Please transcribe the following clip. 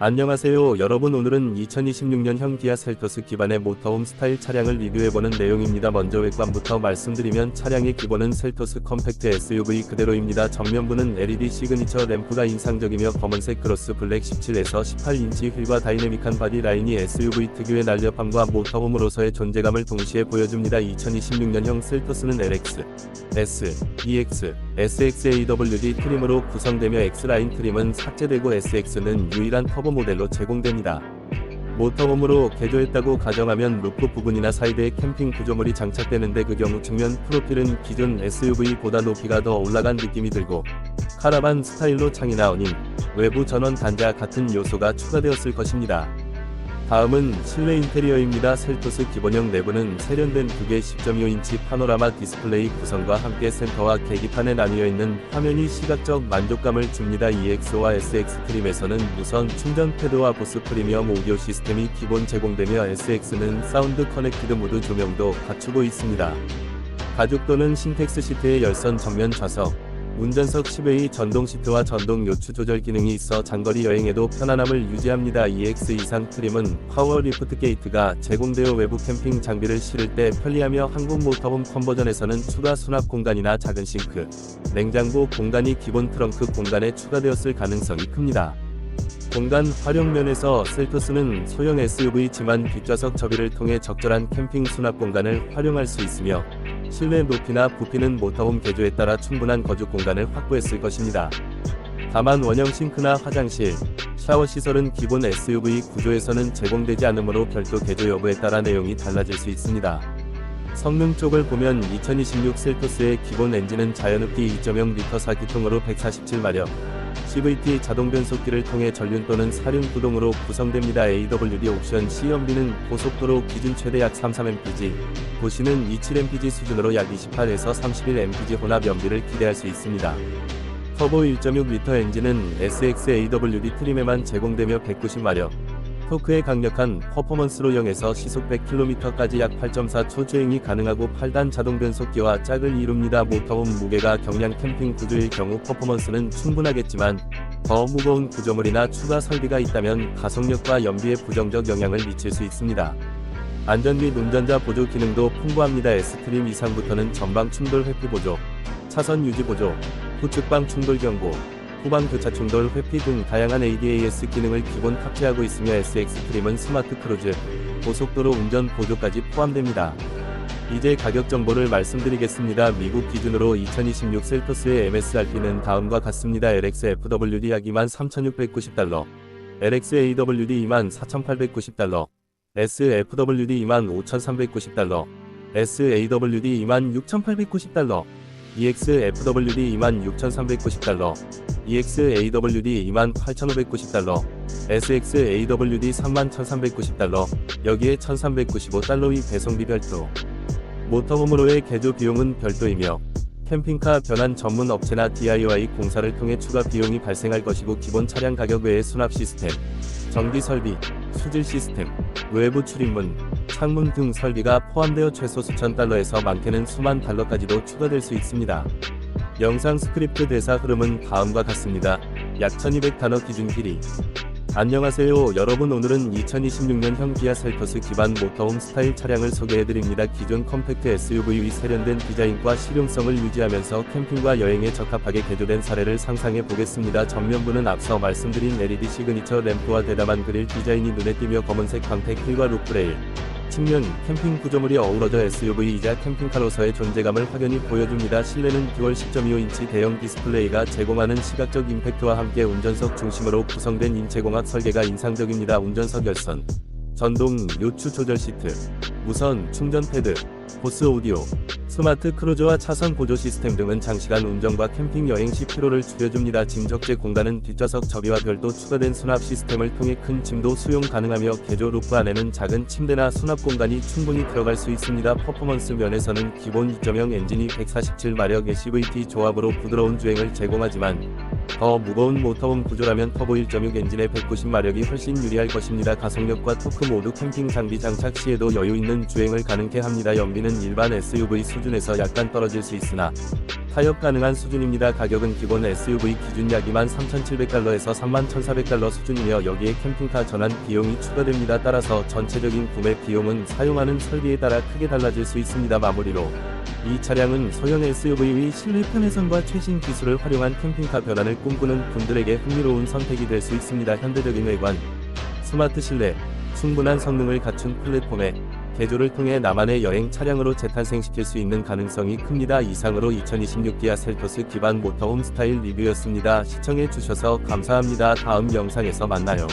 안녕하세요 여러분 오늘은 2026년형 기아 셀토스 기반의 모터홈 스타일 차량을 리뷰해보는 내용입니다. 먼저 외관부터 말씀드리면 차량의 기본은 셀토스 컴팩트 SUV 그대로입니다. 전면부는 LED 시그니처 램프가 인상적이며 검은색 크로스 블랙 17에서 18인치 휠과 다이내믹한 바디 라인이 SUV 특유의 날렵함과 모터홈으로서의 존재감을 동시에 보여줍니다. 2026년형 셀토스는 LX, S, EX, SXAWD 트림으로 구성되며 X라인 트림은 삭제되고 SX는 유일한 터보 모델로 제공됩니다. 모터홈으로 개조했다고 가정하면 루프 부분이나 사이드에 캠핑 구조물이 장착되는데 그 경우 측면 프로필은 기존 SUV보다 높이가 더 올라간 느낌이 들고 카라반 스타일로 창이 나오니 외부 전원 단자 같은 요소가 추가되었을 것입니다. 다음은 실내 인테리어입니다. 셀토스 기본형 내부는 세련된 두개 10.25인치 파노라마 디스플레이 구성과 함께 센터와 계기판에 나뉘어 있는 화면이 시각적 만족감을 줍니다. EX와 SX 트림에서는 무선 충전 패드와 보스 프리미엄 오디오 시스템이 기본 제공되며 SX는 사운드 커넥티드 모드 조명도 갖추고 있습니다. 가죽 또는 신텍스 시트의 열선 전면 좌석, 운전석 10웨이 전동 시트와 전동 요추 조절 기능이 있어 장거리 여행에도 편안함을 유지합니다. EX 이상 트림은 파워 리프트 게이트가 제공되어 외부 캠핑 장비를 실을 때 편리하며 한국 모터홈 컨버전에서는 추가 수납 공간이나 작은 싱크, 냉장고 공간이 기본 트렁크 공간에 추가되었을 가능성이 큽니다. 공간 활용 면에서 셀토스는 소형 SUV지만 뒷좌석 접이를 통해 적절한 캠핑 수납 공간을 활용할 수 있으며 실내 높이나 부피는 모터홈 개조에 따라 충분한 거주 공간을 확보했을 것입니다. 다만 원형 싱크나 화장실, 샤워 시설은 기본 SUV 구조에서는 제공되지 않으므로 별도 개조 여부에 따라 내용이 달라질 수 있습니다. 성능 쪽을 보면 2026 셀토스의 기본 엔진은 자연흡기 2.0 리터 4기통으로 147마력, CVT 자동 변속기를 통해 전륜 또는 사륜 구동으로 구성됩니다. AWD 옵션 C연비는 고속도로 기준 최대 약 33mpg, 도시는 27mpg 수준으로 약 28에서 31mpg 혼합 연비를 기대할 수 있습니다. 터보 1.6L 엔진은 SXAWD 트림에만 제공되며 190마력, 토크의 강력한 퍼포먼스로 0에서 시속 100km까지 약 8.4초 주행이 가능하고 8단 자동 변속기와 짝을 이룹니다. 모터홈 무게가 경량 캠핑 구조일 경우 퍼포먼스는 충분하겠지만 더 무거운 구조물이나 추가 설비가 있다면 가속력과 연비에 부정적 영향을 미칠 수 있습니다. 안전 및 운전자 보조 기능도 풍부합니다. S트림 이상부터는 전방 충돌 회피 보조, 차선 유지 보조, 후측방 충돌 경고, 후방 교차 충돌 회피 등 다양한 ADAS 기능을 기본 탑재하고 있으며 SX 트림은 스마트 크루즈, 고속도로 운전 보조까지 포함됩니다. 이제 가격 정보를 말씀드리겠습니다. 미국 기준으로 2026 셀토스의 MSRP는 다음과 같습니다. LX FWD 약 23,690달러, LX AWD 24,890달러, SFWD 25,390달러, SAWD 26,890달러, EXFWD 26,390달러, EXAWD 28,590달러, SXAWD 31,390달러, 여기에 1,395달러의 배송비 별도. 모터홈으로의 개조 비용은 별도이며 캠핑카 변환 전문 업체나 DIY 공사를 통해 추가 비용이 발생할 것이고 기본 차량 가격 외에 수납 시스템, 전기 설비, 수질 시스템, 외부 출입문, 창문 등 설비가 포함되어 최소 수천 달러에서 많게는 수만 달러까지도 추가될 수 있습니다. 영상 스크립트 대사 흐름은 다음과 같습니다. 약 1200단어 기준 길이. 안녕하세요 여러분 오늘은 2026년형 기아 셀토스 기반 모터홈 스타일 차량을 소개해드립니다. 기존 컴팩트 SUV의 세련된 디자인과 실용성을 유지하면서 캠핑과 여행에 적합하게 개조된 사례를 상상해 보겠습니다. 전면부는 앞서 말씀드린 LED 시그니처 램프와 대담한 그릴 디자인이 눈에 띄며 검은색 광택 휠과 루프레일, 측면 캠핑 구조물이 어우러져 SUV이자 캠핑카로서의 존재감을 확연히 보여줍니다. 실내는 듀얼 10.25인치 대형 디스플레이가 제공하는 시각적 임팩트와 함께 운전석 중심으로 구성된 인체공학 설계가 인상적입니다. 운전석 열선, 전동 요추 조절 시트, 무선 충전 패드, 보스 오디오, 스마트 크루즈와 차선 보조 시스템 등은 장시간 운전과 캠핑 여행 시 피로를 줄여줍니다. 짐 적재 공간은 뒷좌석 접이와 별도 추가된 수납 시스템을 통해 큰 짐도 수용 가능하며 개조 루프 안에는 작은 침대나 수납 공간이 충분히 들어갈 수 있습니다. 퍼포먼스 면에서는 기본 2.0 엔진이 147마력의 CVT 조합으로 부드러운 주행을 제공하지만 더 무거운 모터홈 구조라면 터보 1.6 엔진의 190마력이 훨씬 유리할 것입니다. 가속력과 토크 모두 캠핑 장비 장착 시에도 여유 있는 주행을 가능케 합니다. 연비는 일반 SUV 수준 수준에서 약간 떨어질 수 있으나 타협 가능한 수준입니다. 가격은 기본 SUV 기준 약 23,700달러에서 31,400달러 수준이며 여기에 캠핑카 전환 비용이 추가됩니다. 따라서 전체적인 구매 비용은 사용하는 설비에 따라 크게 달라질 수 있습니다. 마무리로 이 차량은 소형 SUV의 실내 편의성과 최신 기술을 활용한 캠핑카 변환을 꿈꾸는 분들에게 흥미로운 선택이 될 수 있습니다. 현대적인 외관, 스마트 실내, 충분한 성능을 갖춘 플랫폼에 개조를 통해 나만의 여행 차량으로 재탄생시킬 수 있는 가능성이 큽니다. 이상으로 2026 기아 셀토스 기반 모터홈 스타일 리뷰였습니다. 시청해 주셔서 감사합니다. 다음 영상에서 만나요.